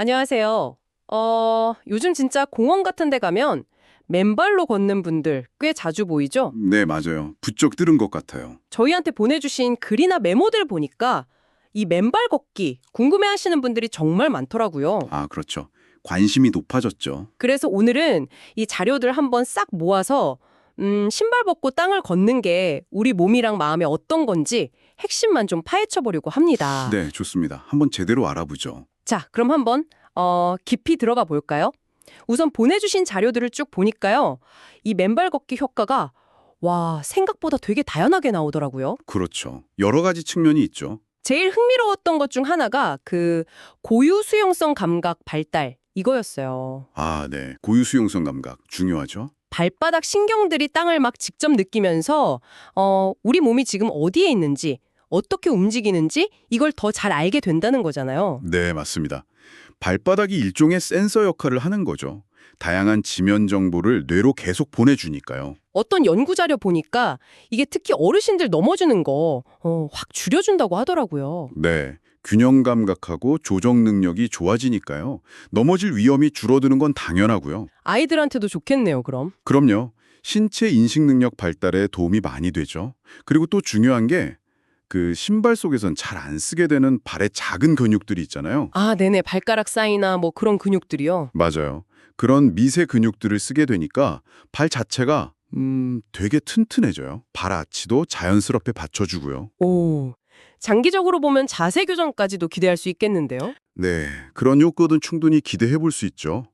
안녕하세요. 어, 요즘 진짜 공원 같은 데 가면 맨발로 걷는 분들 꽤 자주 보이죠? 네, 맞아요. 부쩍 뜨는 것 같아요. 저희한테 보내주신 글이나 메모들 보니까 이 맨발 걷기 궁금해 하시는 분들이 정말 많더라고요. 아, 그렇죠. 관심이 높아졌죠. 그래서 오늘은 이 자료들 한번 싹 모아서 음, 신발 벗고 땅을 걷는 게 우리 몸이랑 마음에 어떤 건지 핵심만 좀 파헤쳐 보려고 합니다. 네, 좋습니다. 한번 제대로 알아보죠. 자, 그럼 한번 어, 깊이 들어가 볼까요? 우선 보내주신 자료들을 쭉 보니까요. 이 맨발 걷기 효과가 와, 생각보다 되게 다양하게 나오더라고요. 그렇죠. 여러 가지 측면이 있죠. 제일 흥미로웠던 것 중 하나가 그 고유 수용성 감각 발달 이거였어요. 아, 네. 고유 수용성 감각 중요하죠. 발바닥 신경들이 땅을 막 직접 느끼면서 어, 우리 몸이 지금 어디에 있는지 어떻게 움직이는지 이걸 더 잘 알게 된다는 거잖아요. 네, 맞습니다. 발바닥이 일종의 센서 역할을 하는 거죠. 다양한 지면 정보를 뇌로 계속 보내주니까요. 어떤 연구 자료 보니까 이게 특히 어르신들 넘어지는 거 어, 확 줄여준다고 하더라고요. 네. 균형 감각하고 조정 능력이 좋아지니까요. 넘어질 위험이 줄어드는 건 당연하고요. 아이들한테도 좋겠네요, 그럼. 그럼요. 신체 인식 능력 발달에 도움이 많이 되죠. 그리고 또 중요한 게 그 신발 속에선 잘 안 쓰게 되는 발의 작은 근육들이 있잖아요. 아, 네네. 발가락 사이나 뭐 그런 근육들이요. 맞아요. 그런 미세 근육들을 쓰게 되니까 발 자체가 음, 되게 튼튼해져요. 발 아치도 자연스럽게 받쳐주고요. 오. 장기적으로 보면 자세 교정까지도 기대할 수 있겠는데요. 네, 그런 효과는 충분히 기대해 볼 수 있죠.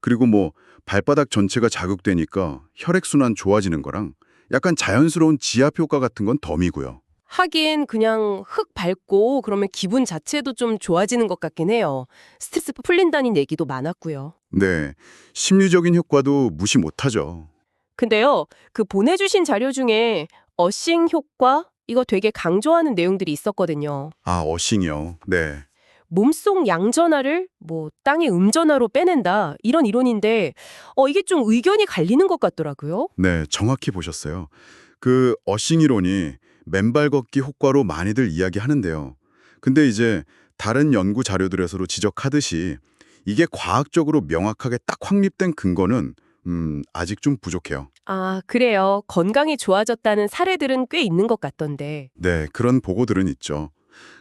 그리고 뭐 발바닥 전체가 자극되니까 혈액순환 좋아지는 거랑 약간 자연스러운 지압 효과 같은 건 덤이고요. 하긴 그냥 흙 밟고 그러면 기분 자체도 좀 좋아지는 것 같긴 해요. 스트레스 풀린다는 얘기도 많았고요. 네, 심리적인 효과도 무시 못하죠. 근데요, 그 보내주신 자료 중에 어싱 효과 이거 되게 강조하는 내용들이 있었거든요. 아, 어싱이요. 네. 몸속 양전하를 뭐 땅의 음전하로 빼낸다 이런 이론인데 어 이게 좀 의견이 갈리는 것 같더라고요. 네, 정확히 보셨어요. 그 어싱 이론이 맨발 걷기 효과로 많이들 이야기하는데요. 근데 이제 다른 연구 자료들에서도 지적하듯이 이게 과학적으로 명확하게 딱 확립된 근거는 음, 아직 좀 부족해요. 아 그래요. 건강이 좋아졌다는 사례들은 꽤 있는 것 같던데. 네, 그런 보고들은 있죠.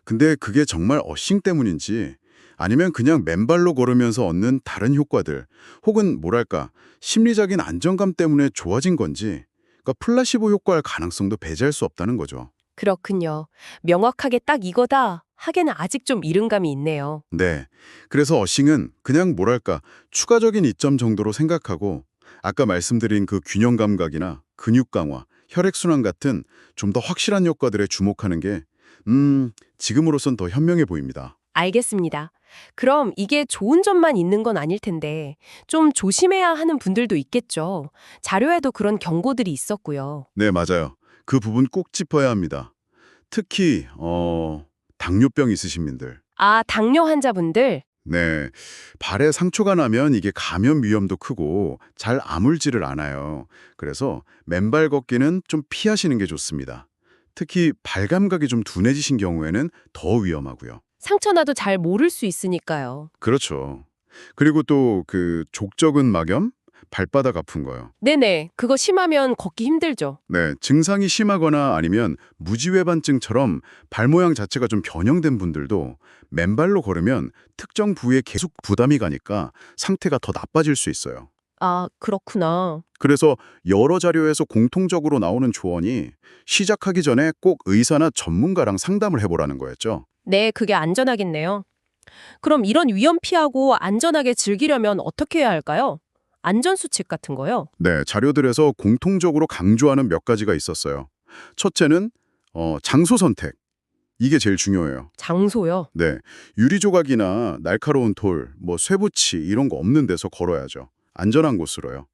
근데 그게 정말 어싱 때문인지 아니면 그냥 맨발로 걸으면서 얻는 다른 효과들 혹은 뭐랄까 심리적인 안정감 때문에 좋아진 건지 그러니까 플라시보 효과일 가능성도 배제할 수 없다는 거죠. 그렇군요. 명확하게 딱 이거다 하기는 아직 좀 이른 감이 있네요. 네. 그래서 어싱은 그냥 뭐랄까 추가적인 이점 정도로 생각하고 아까 말씀드린 그 균형 감각이나 근육 강화, 혈액순환 같은 좀 더 확실한 효과들에 주목하는 게 음, 지금으로선 더 현명해 보입니다. 알겠습니다. 그럼 이게 좋은 점만 있는 건 아닐 텐데 좀 조심해야 하는 분들도 있겠죠. 자료에도 그런 경고들이 있었고요. 네, 맞아요. 그 부분 꼭 짚어야 합니다. 특히 어, 당뇨병 있으신 분들. 아, 당뇨 환자분들 네. 발에 상처가 나면 이게 감염 위험도 크고 잘 아물지를 않아요. 그래서 맨발 걷기는 좀 피하시는 게 좋습니다. 특히 발 감각이 좀 둔해지신 경우에는 더 위험하고요. 상처 나도 잘 모를 수 있으니까요. 그렇죠. 그리고 또 그 족적은 막염, 발바닥 아픈 거요. 네네. 그거 심하면 걷기 힘들죠. 네, 증상이 심하거나 아니면 무지외반증처럼 발 모양 자체가 좀 변형된 분들도 맨발로 걸으면 특정 부위에 계속 부담이 가니까 상태가 더 나빠질 수 있어요. 아, 그렇구나. 그래서 여러 자료에서 공통적으로 나오는 조언이 시작하기 전에 꼭 의사나 전문가랑 상담을 해보라는 거였죠. 네, 그게 안전하겠네요. 그럼 이런 위험 피하고 안전하게 즐기려면 어떻게 해야 할까요? 안전수칙 같은 거요? 네, 자료들에서 공통적으로 강조하는 몇 가지가 있었어요. 첫째는 어, 장소 선택. 이게 제일 중요해요. 장소요. 네, 유리 조각이나 날카로운 돌, 뭐 쇠붙이 이런 거 없는 데서 걸어야죠. 안전한 곳으로요.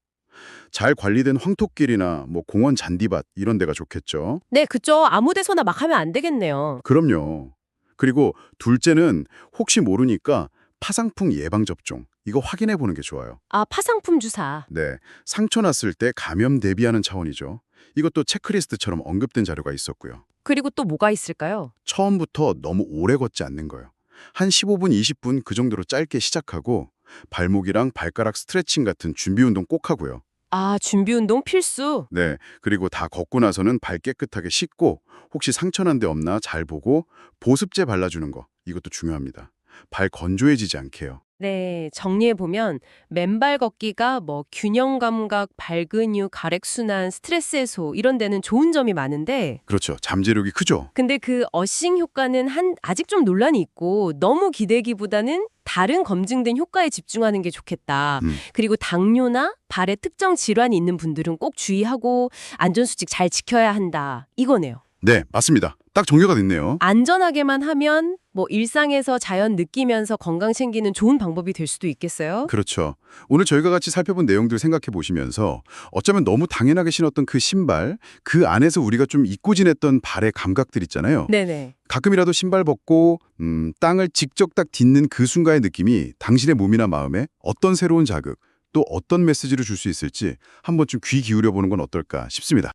잘 관리된 황토길이나 뭐 공원 잔디밭 이런 데가 좋겠죠. 네, 그죠. 아무 데서나 막 하면 안 되겠네요. 그럼요. 그리고 둘째는 혹시 모르니까 파상풍 예방 접종 이거 확인해 보는 게 좋아요. 아, 파상품 주사. 네, 상처 났을 때 감염 대비하는 차원이죠. 이것도 체크리스트처럼 언급된 자료가 있었고요. 그리고 또 뭐가 있을까요? 처음부터 너무 오래 걷지 않는 거예요. 한 15분, 20분 그 정도로 짧게 시작하고 발목이랑 발가락 스트레칭 같은 준비 운동 꼭 하고요. 아, 준비 운동 필수. 네, 그리고 다 걷고 나서는 발 깨끗하게 씻고 혹시 상처난 데 없나 잘 보고 보습제 발라주는 거 이것도 중요합니다. 발 건조해지지 않게요. 네, 정리해 보면 맨발 걷기가 뭐 균형 감각, 발근육, 가렉 순환, 스트레스 해소 이런 데는 좋은 점이 많은데 그렇죠. 잠재력이 크죠. 근데 그 어싱 효과는 한 아직 좀 논란이 있고 너무 기대기보다는 다른 검증된 효과에 집중하는 게 좋겠다. 음. 그리고 당뇨나 발에 특정 질환이 있는 분들은 꼭 주의하고 안전수칙 잘 지켜야 한다. 이거네요. 네, 맞습니다. 딱 정리가 됐네요. 안전하게만 하면 뭐 일상에서 자연 느끼면서 건강 챙기는 좋은 방법이 될 수도 있겠어요. 그렇죠. 오늘 저희가 같이 살펴본 내용들 생각해 보시면서 어쩌면 너무 당연하게 신었던 그 신발, 그 안에서 우리가 좀 잊고 지냈던 발의 감각들 있잖아요. 네네. 가끔이라도 신발 벗고 음, 땅을 직접 딱 딛는 그 순간의 느낌이 당신의 몸이나 마음에 어떤 새로운 자극, 또 어떤 메시지를 줄 수 있을지 한번 좀귀 기울여 보는 건 어떨까 싶습니다.